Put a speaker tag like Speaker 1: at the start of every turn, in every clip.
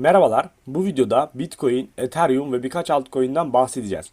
Speaker 1: Merhabalar, bu videoda Bitcoin, Ethereum ve birkaç altcoin'den bahsedeceğiz.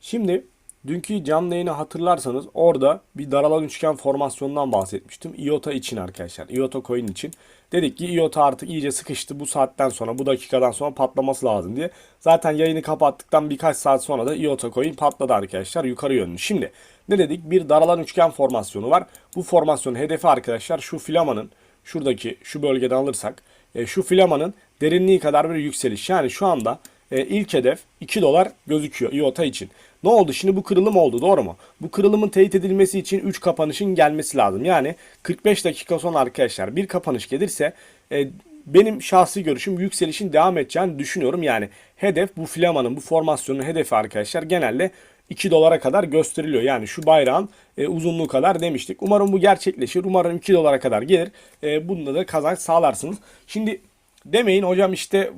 Speaker 1: Şimdi dünkü canlı yayını hatırlarsanız orada bir daralan üçgen formasyonundan bahsetmiştim. IOTA için arkadaşlar, IOTA coin için. Dedik ki IOTA artık iyice sıkıştı bu saatten sonra, bu dakikadan sonra patlaması lazım diye. Zaten yayını kapattıktan birkaç saat sonra da IOTA coin patladı arkadaşlar yukarı yönlü. Şimdi ne dedik? Bir daralan üçgen formasyonu var. Bu formasyonun hedefi arkadaşlar şu filamanın şuradaki şu bölgeden alırsak e, şu filamanın derinliği kadar bir yükseliş. Yani şu anda e, ilk hedef 2 dolar gözüküyor IOTA için. Ne oldu? Şimdi bu kırılım oldu doğru mu? Bu kırılımın teyit edilmesi için 3 kapanışın gelmesi lazım. Yani 45 dakika sonra arkadaşlar bir kapanış gelirse e, benim şahsi görüşüm yükselişin devam edeceğini düşünüyorum. Yani hedef bu filamanın bu formasyonun hedefi arkadaşlar genelde 2 dolara kadar gösteriliyor. Yani şu bayrağın e, uzunluğu kadar demiştik. Umarım bu gerçekleşir. Umarım 2 dolara kadar gelir. E, bunda da kazanç sağlarsınız. Şimdi demeyin hocam işte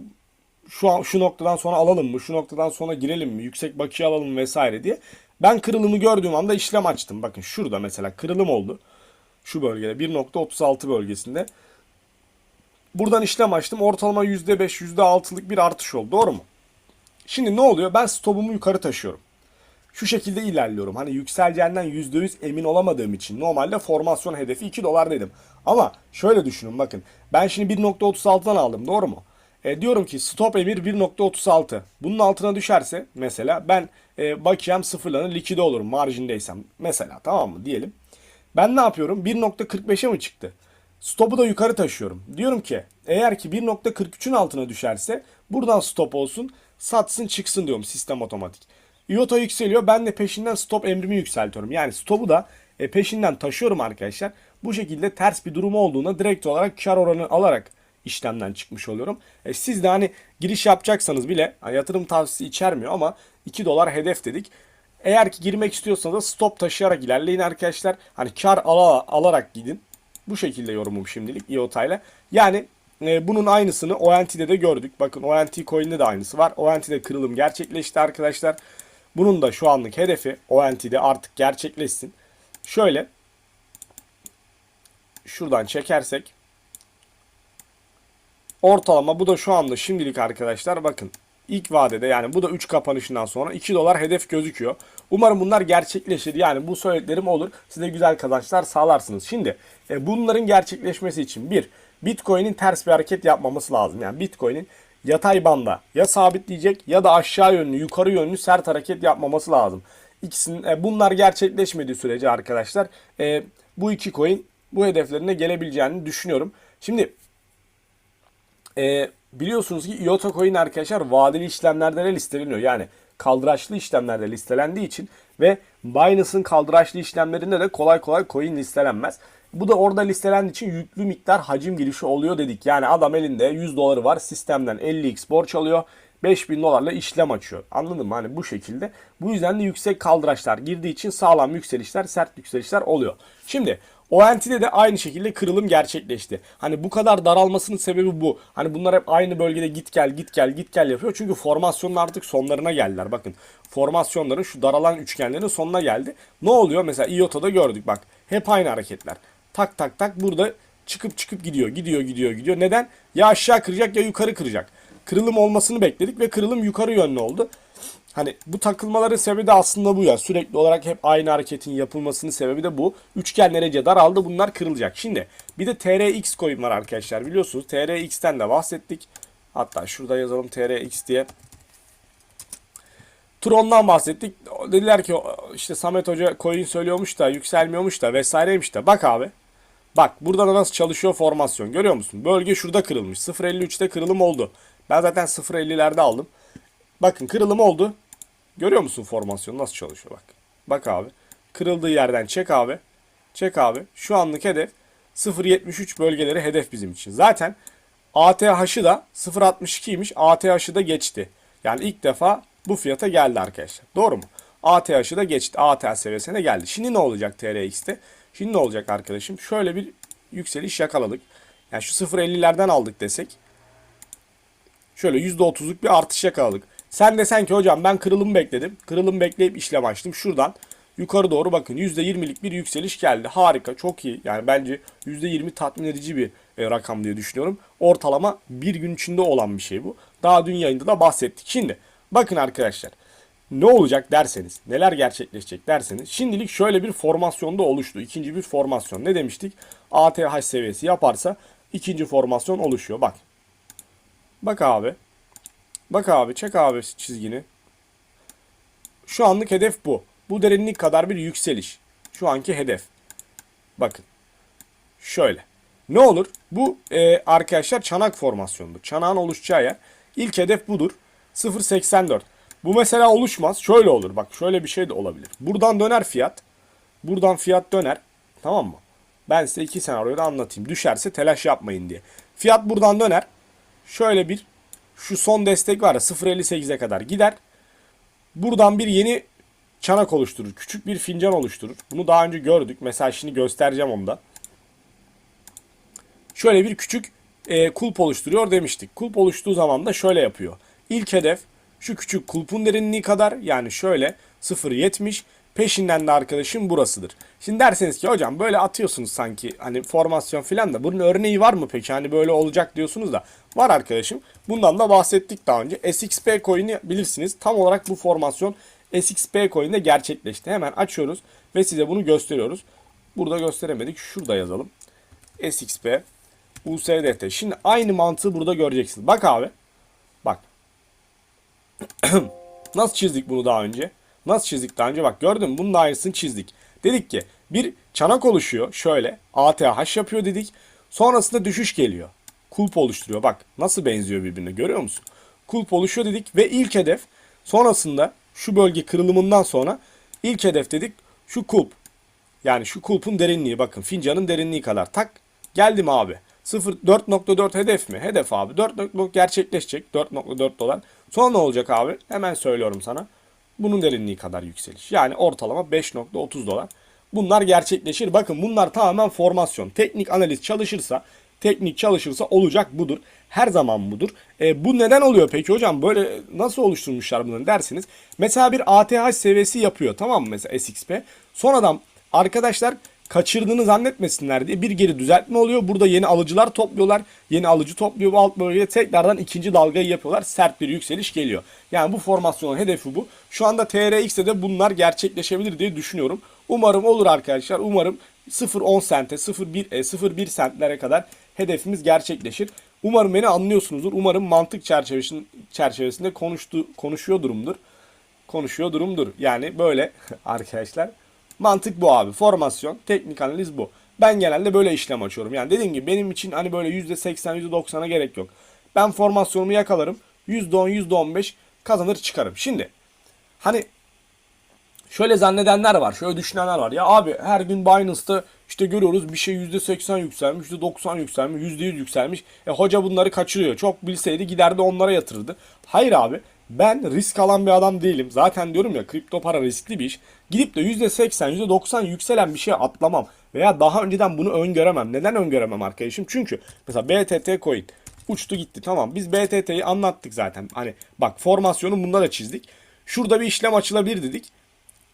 Speaker 1: şu an şu noktadan sonra alalım mı? Şu noktadan sonra girelim mi? Yüksek bakiye alalım mı vesaire diye. Ben kırılımı gördüğüm anda işlem açtım. Bakın şurada mesela kırılım oldu. Şu bölgede 1.36 bölgesinde. Buradan işlem açtım. Ortalama %5, %6'lık bir artış oldu. Doğru mu? Şimdi ne oluyor? Ben stopumu yukarı taşıyorum. Şu şekilde ilerliyorum. Hani yükseleceğinden %100 emin olamadığım için normalde formasyon hedefi 2 dolar dedim. Ama şöyle düşünün bakın. Ben şimdi 1.36'dan aldım doğru mu? E, diyorum ki stop emir 1.36. Bunun altına düşerse mesela ben e, bakiyem sıfırlanır likide olurum marjindeysem. Mesela tamam mı diyelim. Ben ne yapıyorum? 1.45'e mi çıktı? Stop'u da yukarı taşıyorum. Diyorum ki eğer ki 1.43'ün altına düşerse buradan stop olsun satsın çıksın diyorum sistem otomatik. IOTA yükseliyor ben de peşinden stop emrimi yükseltiyorum. Yani stop'u da e, peşinden taşıyorum arkadaşlar. Bu şekilde ters bir durum olduğunda direkt olarak kar oranı alarak işlemden çıkmış oluyorum. E, siz de hani giriş yapacaksanız bile yatırım tavsiyesi içermiyor ama 2 dolar hedef dedik. Eğer ki girmek istiyorsanız da stop taşıyarak ilerleyin arkadaşlar. Hani kar ala, alarak gidin. Bu şekilde yorumum şimdilik IOTA ile. Yani e, bunun aynısını ONT'de de gördük. Bakın ONT coin'de de aynısı var. ONT'de kırılım gerçekleşti arkadaşlar. Bunun da şu anlık hedefi ONT'de artık gerçekleşsin. Şöyle şuradan çekersek ortalama bu da şu anda şimdilik arkadaşlar bakın ilk vadede yani bu da 3 kapanışından sonra 2 dolar hedef gözüküyor. Umarım bunlar gerçekleşir. Yani bu söylediklerim olur. Size güzel kazançlar sağlarsınız. Şimdi e, bunların gerçekleşmesi için bir Bitcoin'in ters bir hareket yapmaması lazım. Yani Bitcoin'in yatay banda ya sabitleyecek ya da aşağı yönlü yukarı yönlü sert hareket yapmaması lazım. İkisinin e, bunlar gerçekleşmediği sürece arkadaşlar e, bu iki coin bu hedeflerine gelebileceğini düşünüyorum. Şimdi e, biliyorsunuz ki IOTA coin arkadaşlar vadeli işlemlerde de listeleniyor. Yani kaldıraçlı işlemlerde listelendiği için ve Binance'ın kaldıraçlı işlemlerinde de kolay kolay coin listelenmez. Bu da orada listelendiği için yüklü miktar hacim girişi oluyor dedik. Yani adam elinde 100 doları var sistemden 50x borç alıyor. 5000 dolarla işlem açıyor. Anladın mı? Hani bu şekilde. Bu yüzden de yüksek kaldıraçlar girdiği için sağlam yükselişler, sert yükselişler oluyor. Şimdi ONT'de de aynı şekilde kırılım gerçekleşti. Hani bu kadar daralmasının sebebi bu. Hani bunlar hep aynı bölgede git gel git gel git gel yapıyor. Çünkü formasyonun artık sonlarına geldiler. Bakın formasyonların şu daralan üçgenlerin sonuna geldi. Ne oluyor? Mesela IOTA'da gördük bak. Hep aynı hareketler. Tak tak tak burada çıkıp çıkıp gidiyor. Gidiyor gidiyor gidiyor. Neden? Ya aşağı kıracak ya yukarı kıracak. Kırılım olmasını bekledik ve kırılım yukarı yönlü oldu. Hani bu takılmaların sebebi de aslında bu ya. Sürekli olarak hep aynı hareketin yapılmasının sebebi de bu. Üçgen nerece daraldı bunlar kırılacak. Şimdi bir de TRX coin var arkadaşlar biliyorsunuz. TRX'ten de bahsettik. Hatta şurada yazalım TRX diye. Tron'dan bahsettik. Dediler ki işte Samet Hoca coin söylüyormuş da yükselmiyormuş da vesaireymiş de. Bak abi. Bak burada da nasıl çalışıyor formasyon. Görüyor musun? Bölge şurada kırılmış. 0.53'te kırılım oldu. Ben zaten 0.50'lerde aldım. Bakın kırılım oldu. Görüyor musun formasyon nasıl çalışıyor bak. Bak abi. Kırıldığı yerden çek abi. Çek abi. Şu anlık hedef 0.73 bölgeleri hedef bizim için. Zaten ATH'ı da 0.62'ymiş. ATH'ı da geçti. Yani ilk defa bu fiyata geldi arkadaşlar. Doğru mu? ATH'ı da geçti. ATH seviyesine geldi. Şimdi ne olacak TRX'te? Şimdi ne olacak arkadaşım? Şöyle bir yükseliş yakaladık. Yani şu 0.50'lerden aldık desek. Şöyle %30'luk bir artış yakaladık. Sen desen ki hocam ben kırılım bekledim. Kırılım bekleyip işlem açtım. Şuradan yukarı doğru bakın %20'lik bir yükseliş geldi. Harika, çok iyi. Yani bence %20 tatmin edici bir e, rakam diye düşünüyorum. Ortalama bir gün içinde olan bir şey bu. Daha dün yayında da bahsettik. Şimdi bakın arkadaşlar ne olacak derseniz, neler gerçekleşecek derseniz şimdilik şöyle bir formasyonda oluştu. İkinci bir formasyon. Ne demiştik? ATH seviyesi yaparsa ikinci formasyon oluşuyor. Bak. Bak abi. Bak abi çek abi çizgini. Şu anlık hedef bu. Bu derinlik kadar bir yükseliş. Şu anki hedef. Bakın. Şöyle. Ne olur? Bu e, arkadaşlar çanak formasyonudur. Çanağın oluşacağı yer. İlk hedef budur. 0.84. Bu mesela oluşmaz. Şöyle olur. Bak şöyle bir şey de olabilir. Buradan döner fiyat. Buradan fiyat döner. Tamam mı? Ben size iki senaryoyu da anlatayım. Düşerse telaş yapmayın diye. Fiyat buradan döner. Şöyle bir şu son destek var ya 0.58'e kadar gider. Buradan bir yeni çanak oluşturur. Küçük bir fincan oluşturur. Bunu daha önce gördük. Mesela şimdi göstereceğim onu da. Şöyle bir küçük e, kulp oluşturuyor demiştik. Kulp oluştuğu zaman da şöyle yapıyor. İlk hedef şu küçük kulpun derinliği kadar yani şöyle 0.70 peşinden de arkadaşım burasıdır. Şimdi derseniz ki hocam böyle atıyorsunuz sanki hani formasyon filan da bunun örneği var mı peki hani böyle olacak diyorsunuz da var arkadaşım. Bundan da bahsettik daha önce. SXP coin'i bilirsiniz tam olarak bu formasyon SXP coin'de gerçekleşti. Hemen açıyoruz ve size bunu gösteriyoruz. Burada gösteremedik şurada yazalım. SXP USDT. Şimdi aynı mantığı burada göreceksiniz. Bak abi. Nasıl çizdik bunu daha önce? Nasıl çizdik daha önce? Bak gördün mü? Bunun da aynısını çizdik. Dedik ki bir çanak oluşuyor. Şöyle ATH yapıyor dedik. Sonrasında düşüş geliyor. Kulp oluşturuyor. Bak nasıl benziyor birbirine görüyor musun? Kulp oluşuyor dedik ve ilk hedef sonrasında şu bölge kırılımından sonra ilk hedef dedik şu kulp. Yani şu kulpun derinliği bakın fincanın derinliği kadar tak geldim abi. 0 4.4 hedef mi? Hedef abi. 4.4 gerçekleşecek. 4.4 dolar. Sonra ne olacak abi? Hemen söylüyorum sana. Bunun derinliği kadar yükseliş. Yani ortalama 5.30 dolar. Bunlar gerçekleşir. Bakın bunlar tamamen formasyon. Teknik analiz çalışırsa, teknik çalışırsa olacak budur. Her zaman budur. E, bu neden oluyor peki hocam? Böyle nasıl oluşturmuşlar bunu dersiniz. Mesela bir ATH seviyesi yapıyor tamam mı mesela SXP. Sonradan arkadaşlar kaçırdığını zannetmesinler diye bir geri düzeltme oluyor. Burada yeni alıcılar topluyorlar. Yeni alıcı topluyor bu alt bölgeye tekrardan ikinci dalgayı yapıyorlar. Sert bir yükseliş geliyor. Yani bu formasyonun hedefi bu. Şu anda TRX'de de bunlar gerçekleşebilir diye düşünüyorum. Umarım olur arkadaşlar. Umarım 0.10 sente 0.1 e, 0.1 sentlere kadar hedefimiz gerçekleşir. Umarım beni anlıyorsunuzdur. Umarım mantık çerçevesinde, çerçevesinde konuştu, konuşuyor durumdur. Konuşuyor durumdur. Yani böyle arkadaşlar. Mantık bu abi. Formasyon, teknik analiz bu. Ben genelde böyle işlem açıyorum. Yani dediğim gibi benim için hani böyle %80, %90'a gerek yok. Ben formasyonumu yakalarım. %10, %15 kazanır çıkarım. Şimdi hani şöyle zannedenler var. Şöyle düşünenler var. Ya abi her gün Binance'ta işte görüyoruz bir şey %80 yükselmiş, %90 yükselmiş, %100 yükselmiş. E hoca bunları kaçırıyor. Çok bilseydi giderdi onlara yatırırdı. Hayır abi ben risk alan bir adam değilim. Zaten diyorum ya kripto para riskli bir iş. Gidip de %80, %90 yükselen bir şeye atlamam. Veya daha önceden bunu öngöremem. Neden öngöremem arkadaşım? Çünkü mesela BTT coin uçtu gitti. Tamam biz BTT'yi anlattık zaten. Hani bak formasyonu bunda da çizdik. Şurada bir işlem açılabilir dedik.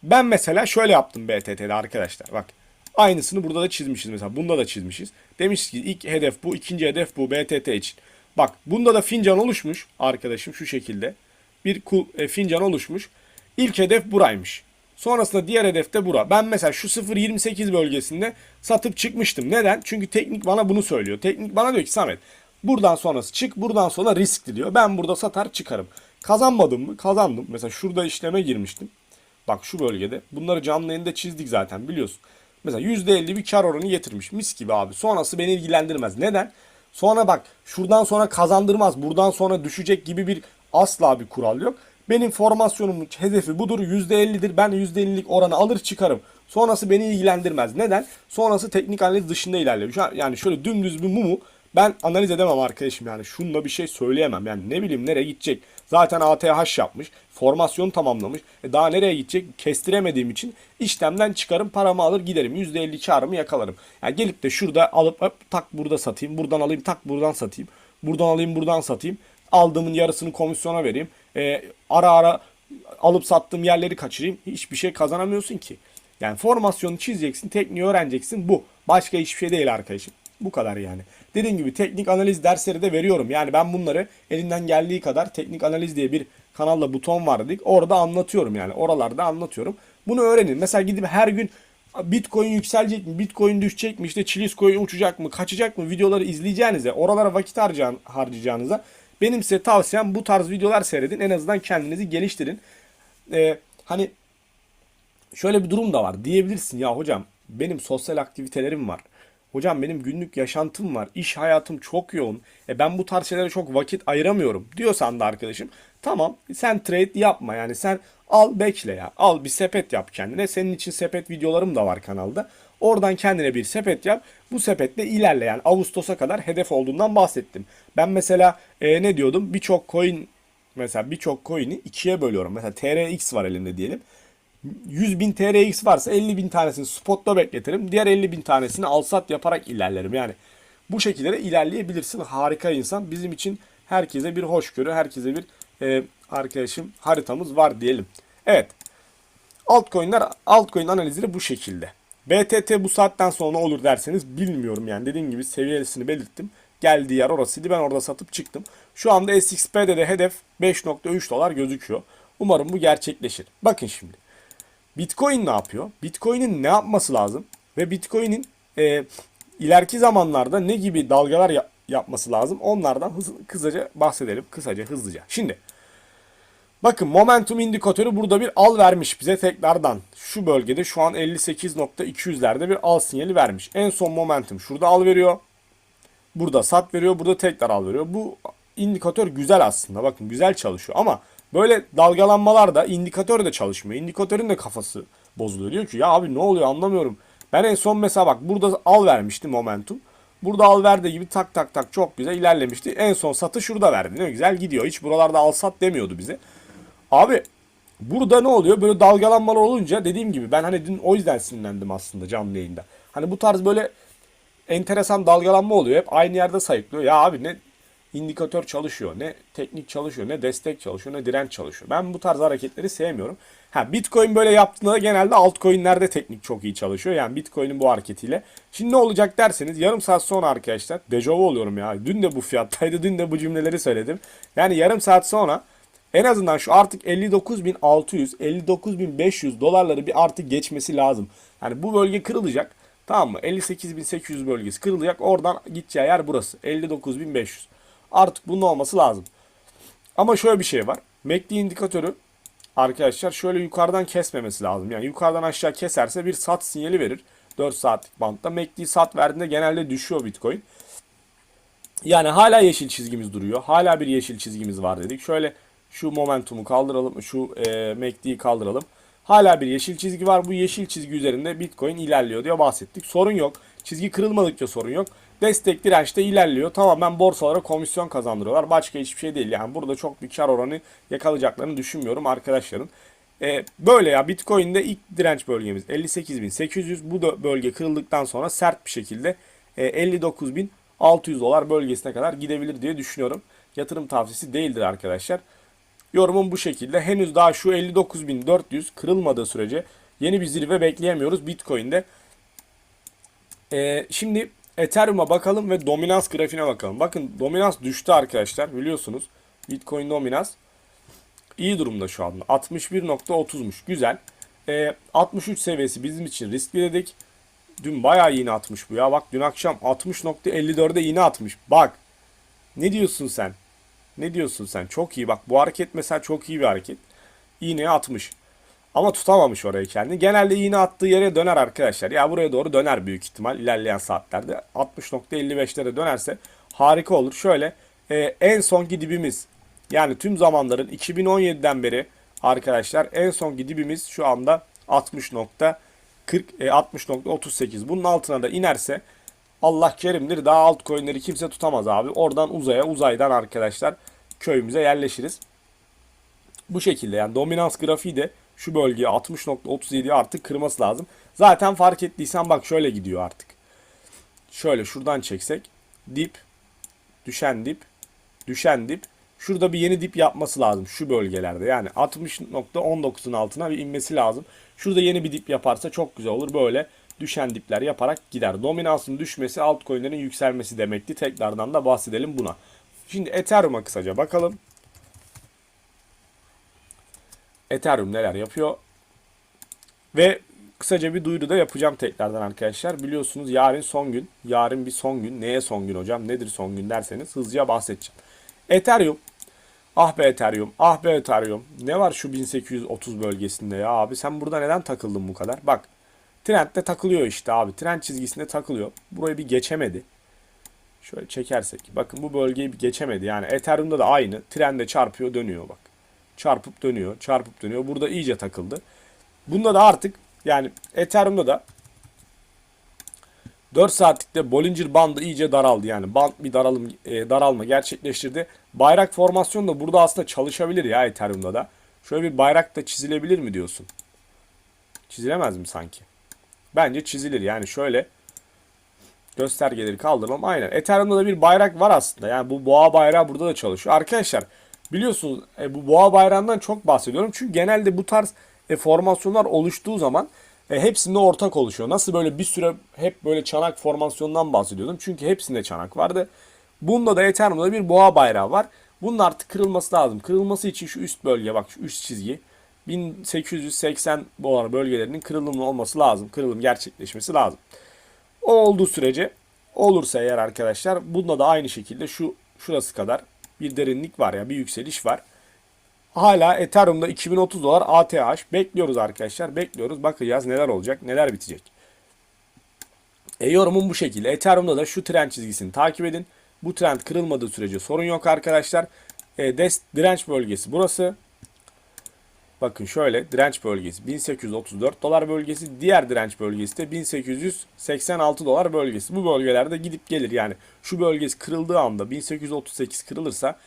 Speaker 1: Ben mesela şöyle yaptım BTT'de arkadaşlar. Bak aynısını burada da çizmişiz mesela. Bunda da çizmişiz. Demiş ki ilk hedef bu, ikinci hedef bu BTT için. Bak bunda da fincan oluşmuş arkadaşım şu şekilde. Bir kul, e, fincan oluşmuş. İlk hedef buraymış. Sonrasında diğer hedef de bura. Ben mesela şu 0.28 bölgesinde satıp çıkmıştım. Neden? Çünkü teknik bana bunu söylüyor. Teknik bana diyor ki Samet buradan sonrası çık buradan sonra riskli diyor. Ben burada satar çıkarım. Kazanmadım mı? Kazandım. Mesela şurada işleme girmiştim. Bak şu bölgede. Bunları canlı yayında çizdik zaten biliyorsun. Mesela %50 bir kar oranı getirmiş. Mis gibi abi. Sonrası beni ilgilendirmez. Neden? Sonra bak şuradan sonra kazandırmaz. Buradan sonra düşecek gibi bir asla bir kural yok. Benim formasyonumun hedefi budur. %50'dir. Ben %50'lik oranı alır çıkarım. Sonrası beni ilgilendirmez. Neden? Sonrası teknik analiz dışında ilerliyor. Şu an, yani şöyle dümdüz bir mumu ben analiz edemem arkadaşım yani. Şunla bir şey söyleyemem. Yani ne bileyim nereye gidecek. Zaten ATH yapmış. Formasyon tamamlamış. E daha nereye gidecek kestiremediğim için işlemden çıkarım paramı alır giderim. %50 karımı yakalarım. Yani gelip de şurada alıp hop, tak burada satayım. Buradan alayım tak buradan satayım. Buradan alayım buradan satayım. Aldığımın yarısını komisyona vereyim. E, ara ara alıp sattığım yerleri kaçırayım. Hiçbir şey kazanamıyorsun ki. Yani formasyonu çizeceksin, tekniği öğreneceksin bu. Başka hiçbir şey değil arkadaşım. Bu kadar yani. Dediğim gibi teknik analiz dersleri de veriyorum. Yani ben bunları elinden geldiği kadar teknik analiz diye bir kanalda buton var dedik. Orada anlatıyorum yani. Oralarda anlatıyorum. Bunu öğrenin. Mesela gidip her gün Bitcoin yükselecek mi? Bitcoin düşecek mi? İşte Chilis coin uçacak mı? Kaçacak mı? Videoları izleyeceğinize, oralara vakit harcayacağınıza benim size tavsiyem bu tarz videolar seyredin. En azından kendinizi geliştirin. Ee, hani şöyle bir durum da var. Diyebilirsin ya hocam benim sosyal aktivitelerim var. Hocam benim günlük yaşantım var. iş hayatım çok yoğun. E ben bu tarz şeylere çok vakit ayıramıyorum diyorsan da arkadaşım. Tamam sen trade yapma yani sen al bekle ya. Al bir sepet yap kendine. Senin için sepet videolarım da var kanalda. Oradan kendine bir sepet yap. Bu sepetle ilerle yani Ağustos'a kadar hedef olduğundan bahsettim. Ben mesela e, ne diyordum? Birçok coin mesela birçok coin'i ikiye bölüyorum. Mesela TRX var elimde diyelim. 100 bin TRX varsa 50 bin tanesini spotta bekletirim. Diğer 50 bin tanesini alsat yaparak ilerlerim. Yani bu şekilde de ilerleyebilirsin. Harika insan. Bizim için herkese bir hoşgörü, herkese bir e, arkadaşım haritamız var diyelim. Evet. Altcoin'ler, altcoin analizleri bu şekilde. BTT bu saatten sonra olur derseniz bilmiyorum yani. Dediğim gibi seviyesini belirttim. Geldiği yer orasıydı. Ben orada satıp çıktım. Şu anda SXP'de de hedef 5.3 dolar gözüküyor. Umarım bu gerçekleşir. Bakın şimdi. Bitcoin ne yapıyor? Bitcoin'in ne yapması lazım? Ve Bitcoin'in e, ileriki zamanlarda ne gibi dalgalar ya- yapması lazım? Onlardan hız, kısaca bahsedelim. Kısaca, hızlıca. Şimdi bakın momentum indikatörü burada bir al vermiş bize tekrardan. Şu bölgede şu an 58.200'lerde bir al sinyali vermiş. En son momentum şurada al veriyor. Burada sat veriyor. Burada tekrar al veriyor. Bu indikatör güzel aslında. Bakın güzel çalışıyor ama böyle dalgalanmalarda indikatör de çalışmıyor. İndikatörün de kafası bozuluyor. Diyor ki ya abi ne oluyor anlamıyorum. Ben en son mesela bak burada al vermişti momentum. Burada al verdiği gibi tak tak tak çok güzel ilerlemişti. En son satı şurada verdi. Ne güzel gidiyor. Hiç buralarda al sat demiyordu bize. Abi burada ne oluyor? Böyle dalgalanmalar olunca dediğim gibi ben hani dün o yüzden sinirlendim aslında canlı yayında. Hani bu tarz böyle enteresan dalgalanma oluyor. Hep aynı yerde sayıklıyor. Ya abi ne indikatör çalışıyor, ne teknik çalışıyor, ne destek çalışıyor, ne direnç çalışıyor. Ben bu tarz hareketleri sevmiyorum. Ha Bitcoin böyle yaptığında genelde altcoin'lerde teknik çok iyi çalışıyor. Yani Bitcoin'in bu hareketiyle. Şimdi ne olacak derseniz yarım saat sonra arkadaşlar dejavu oluyorum ya. Dün de bu fiyattaydı, dün de bu cümleleri söyledim. Yani yarım saat sonra en azından şu artık 59.600, 59.500 dolarları bir artık geçmesi lazım. Yani bu bölge kırılacak. Tamam mı? 58.800 bölgesi kırılacak. Oradan gideceği yer burası. 59.500. Artık bunun olması lazım. Ama şöyle bir şey var. MACD indikatörü arkadaşlar şöyle yukarıdan kesmemesi lazım. Yani yukarıdan aşağı keserse bir sat sinyali verir. 4 saatlik bantta. MACD sat verdiğinde genelde düşüyor Bitcoin. Yani hala yeşil çizgimiz duruyor. Hala bir yeşil çizgimiz var dedik. Şöyle şu momentumu kaldıralım. Şu e, MACD'yi kaldıralım. Hala bir yeşil çizgi var. Bu yeşil çizgi üzerinde Bitcoin ilerliyor diye bahsettik. Sorun yok. Çizgi kırılmadıkça sorun yok. Destek dirençte ilerliyor. Tamamen borsalara komisyon kazandırıyorlar. Başka hiçbir şey değil. Yani burada çok bir kar oranı yakalayacaklarını düşünmüyorum arkadaşların. Ee, böyle ya Bitcoin'de ilk direnç bölgemiz 58.800. Bu da bölge kırıldıktan sonra sert bir şekilde e, 59.600 dolar bölgesine kadar gidebilir diye düşünüyorum. Yatırım tavsiyesi değildir arkadaşlar. Yorumum bu şekilde. Henüz daha şu 59.400 kırılmadığı sürece yeni bir zirve bekleyemiyoruz Bitcoin'de. Ee, şimdi Ethereum'a bakalım ve dominans grafiğine bakalım. Bakın dominans düştü arkadaşlar biliyorsunuz. Bitcoin dominans iyi durumda şu anda. 61.30'muş. Güzel. Ee, 63 seviyesi bizim için riskli dedik. Dün bayağı iğne atmış bu ya. Bak dün akşam 60.54'e iğne atmış. Bak. Ne diyorsun sen? Ne diyorsun sen? Çok iyi bak. Bu hareket mesela çok iyi bir hareket. İğneye atmış. Ama tutamamış orayı kendi. Genelde iğne attığı yere döner arkadaşlar. Ya buraya doğru döner büyük ihtimal ilerleyen saatlerde. 60.55'lere dönerse harika olur. Şöyle e, en sonki dibimiz yani tüm zamanların 2017'den beri arkadaşlar en sonki dibimiz şu anda 60.40 e, 60.38. Bunun altına da inerse Allah kerimdir. Daha altcoin'leri kimse tutamaz abi. Oradan uzaya, uzaydan arkadaşlar köyümüze yerleşiriz. Bu şekilde yani dominans grafiği de şu bölgeye 60.37'ye artık kırması lazım. Zaten fark ettiysen bak şöyle gidiyor artık. Şöyle şuradan çeksek. Dip, düşen dip, düşen dip, Şurada bir yeni dip yapması lazım şu bölgelerde. Yani 60.19'un altına bir inmesi lazım. Şurada yeni bir dip yaparsa çok güzel olur. Böyle düşen dipler yaparak gider. Dominansın düşmesi altcoin'lerin yükselmesi demekti. Tekrardan da bahsedelim buna. Şimdi Ethereum'a kısaca bakalım. Ethereum neler yapıyor? Ve kısaca bir duyuru da yapacağım tekrardan arkadaşlar. Biliyorsunuz yarın son gün. Yarın bir son gün. Neye son gün hocam? Nedir son gün derseniz hızlıca bahsedeceğim. Ethereum. Ah be Ethereum. Ah be Ethereum. Ne var şu 1830 bölgesinde ya abi? Sen burada neden takıldın bu kadar? Bak. Trendde takılıyor işte abi. Trend çizgisinde takılıyor. Burayı bir geçemedi. Şöyle çekersek. Bakın bu bölgeyi bir geçemedi. Yani Ethereum'da da aynı. Trende çarpıyor dönüyor bak. Çarpıp dönüyor. Çarpıp dönüyor. Burada iyice takıldı. Bunda da artık yani Ethereum'da da 4 saatlikte Bollinger bandı iyice daraldı. Yani band bir daralım e, daralma gerçekleştirdi. Bayrak formasyonu da burada aslında çalışabilir ya Ethereum'da da. Şöyle bir bayrak da çizilebilir mi diyorsun? Çizilemez mi sanki? Bence çizilir. Yani şöyle göstergeleri kaldırmam. Aynen. Ethereum'da da bir bayrak var aslında. Yani bu boğa bayrağı burada da çalışıyor. Arkadaşlar biliyorsunuz e, bu boğa bayrağından çok bahsediyorum. Çünkü genelde bu tarz e, formasyonlar oluştuğu zaman e, hepsinde ortak oluşuyor. Nasıl böyle bir süre hep böyle çanak formasyonundan bahsediyordum. Çünkü hepsinde çanak vardı. Bunda da Ethereum'da bir boğa bayrağı var. Bunun artık kırılması lazım. Kırılması için şu üst bölge bak şu üst çizgi 1880 dolar bölgelerinin kırılımlı olması lazım. Kırılım gerçekleşmesi lazım. O olduğu sürece olursa eğer arkadaşlar bunda da aynı şekilde şu şurası kadar bir derinlik var ya bir yükseliş var. Hala Ethereum'da 2030 dolar ATH bekliyoruz arkadaşlar. Bekliyoruz. Bakacağız neler olacak, neler bitecek. E, yorumum bu şekilde. Ethereum'da da şu trend çizgisini takip edin. Bu trend kırılmadığı sürece sorun yok arkadaşlar. E, des, direnç bölgesi burası. Bakın şöyle direnç bölgesi 1834 dolar bölgesi. Diğer direnç bölgesi de 1886 dolar bölgesi. Bu bölgelerde gidip gelir. Yani şu bölgesi kırıldığı anda 1838 kırılırsa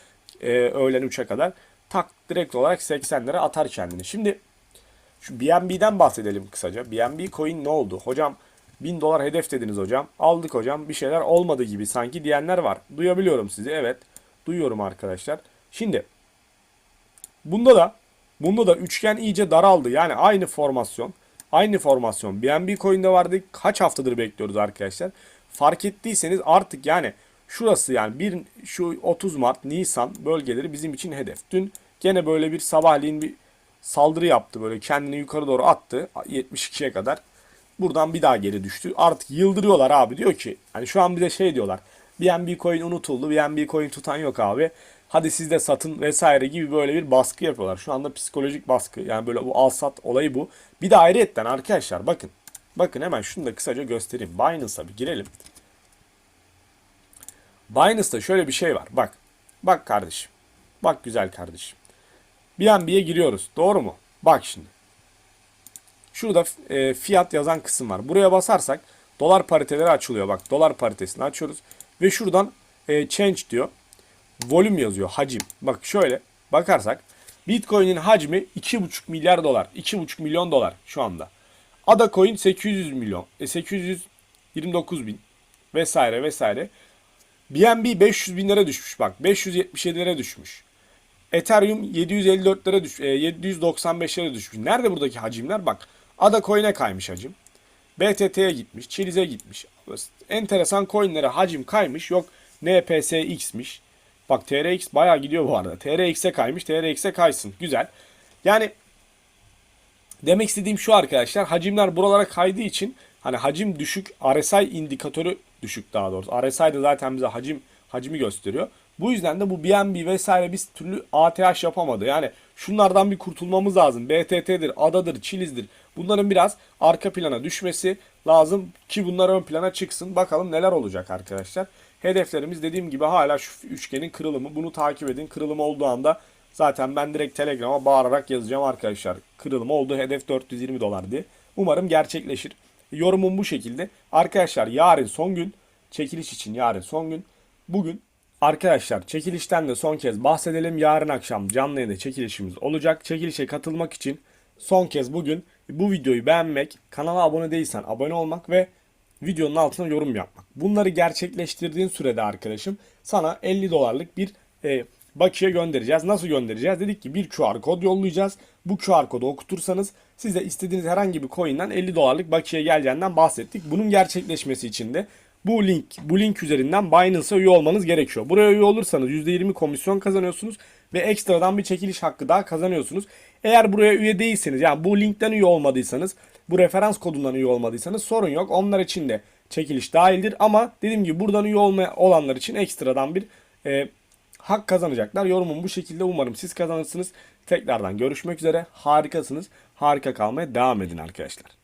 Speaker 1: e, öğlen 3'e kadar tak direkt olarak 80'lere atar kendini. Şimdi şu BNB'den bahsedelim kısaca. BNB coin ne oldu? Hocam 1000 dolar hedef dediniz hocam. Aldık hocam bir şeyler olmadı gibi sanki diyenler var. Duyabiliyorum sizi evet. Duyuyorum arkadaşlar. Şimdi bunda da bunda da üçgen iyice daraldı. Yani aynı formasyon. Aynı formasyon BNB coin'de vardı. Kaç haftadır bekliyoruz arkadaşlar. Fark ettiyseniz artık yani şurası yani bir şu 30 Mart Nisan bölgeleri bizim için hedef. Dün gene böyle bir sabahleyin bir saldırı yaptı böyle kendini yukarı doğru attı 72'ye kadar. Buradan bir daha geri düştü. Artık yıldırıyorlar abi diyor ki hani şu an bize şey diyorlar. BNB coin unutuldu. BNB coin tutan yok abi. Hadi siz de satın vesaire gibi böyle bir baskı yapıyorlar. Şu anda psikolojik baskı. Yani böyle bu al sat olayı bu. Bir de ayrıyetten arkadaşlar bakın. Bakın hemen şunu da kısaca göstereyim. Binance'a bir girelim. Binance'da şöyle bir şey var. Bak. Bak kardeşim. Bak güzel kardeşim. BNB'ye giriyoruz. Doğru mu? Bak şimdi. Şurada e, fiyat yazan kısım var. Buraya basarsak dolar pariteleri açılıyor. Bak dolar paritesini açıyoruz. Ve şuradan e, change diyor. Volüm yazıyor. Hacim. Bak şöyle bakarsak Bitcoin'in hacmi 2,5 milyar dolar. 2,5 milyon dolar şu anda. Ada Coin 800 milyon. E, 829 bin vesaire vesaire. BNB 500 binlere düşmüş bak. 577'lere düşmüş. Ethereum 754'lere düş, e, 795'lere düşmüş. Nerede buradaki hacimler? Bak. Ada Coin'e kaymış hacim. BTT'ye gitmiş. Chiliz'e gitmiş. Enteresan coinlere hacim kaymış. Yok NPSX'miş. Bak TRX bayağı gidiyor bu arada. TRX'e kaymış. TRX'e kaysın. Güzel. Yani demek istediğim şu arkadaşlar. Hacimler buralara kaydığı için hani hacim düşük. RSI indikatörü düşük daha doğrusu. RSI de zaten bize hacim hacmi gösteriyor. Bu yüzden de bu BNB vesaire biz türlü ATH yapamadı. Yani şunlardan bir kurtulmamız lazım. BTT'dir, ADA'dır, Chiliz'dir. Bunların biraz arka plana düşmesi lazım ki bunlar ön plana çıksın. Bakalım neler olacak arkadaşlar. Hedeflerimiz dediğim gibi hala şu üçgenin kırılımı. Bunu takip edin. Kırılım olduğu anda zaten ben direkt Telegram'a bağırarak yazacağım arkadaşlar. Kırılım oldu. Hedef 420 dolar. Umarım gerçekleşir. Yorumum bu şekilde. Arkadaşlar yarın son gün. Çekiliş için yarın son gün. Bugün Arkadaşlar çekilişten de son kez bahsedelim. Yarın akşam canlı yayında çekilişimiz olacak. Çekilişe katılmak için son kez bugün bu videoyu beğenmek, kanala abone değilsen abone olmak ve videonun altına yorum yapmak. Bunları gerçekleştirdiğin sürede arkadaşım sana 50 dolarlık bir e, bakiye göndereceğiz. Nasıl göndereceğiz? Dedik ki bir QR kod yollayacağız. Bu QR kodu okutursanız size istediğiniz herhangi bir coin'den 50 dolarlık bakiye geleceğinden bahsettik. Bunun gerçekleşmesi için de bu link, bu link üzerinden Binance'a üye olmanız gerekiyor. Buraya üye olursanız %20 komisyon kazanıyorsunuz ve ekstradan bir çekiliş hakkı daha kazanıyorsunuz. Eğer buraya üye değilseniz yani bu linkten üye olmadıysanız, bu referans kodundan üye olmadıysanız sorun yok. Onlar için de çekiliş dahildir ama dediğim gibi buradan üye olmaya olanlar için ekstradan bir e, hak kazanacaklar. Yorumum bu şekilde. Umarım siz kazanırsınız. Tekrardan görüşmek üzere. Harikasınız. Harika kalmaya devam edin arkadaşlar.